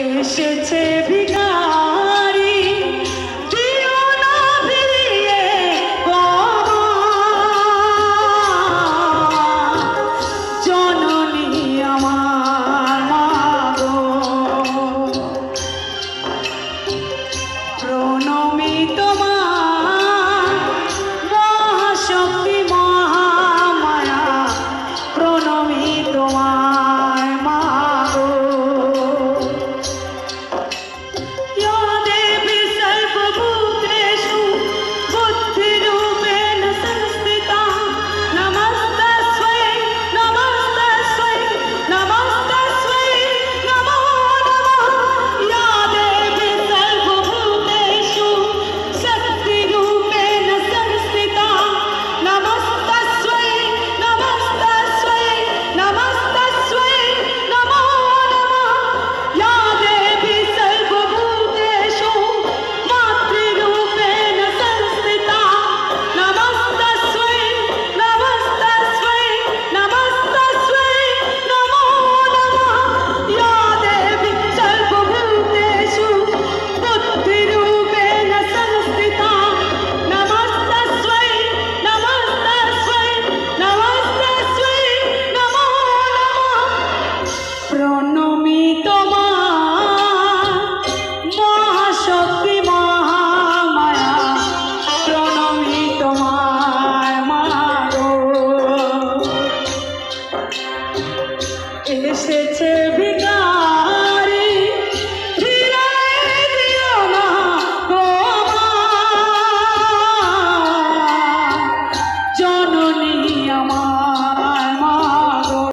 এসেছে ভিখারি দিও না ফিরিয়ে জননী আমার মাগো। তোমার মহাশক্তি মহামায়া প্রণমি তোমার shit too.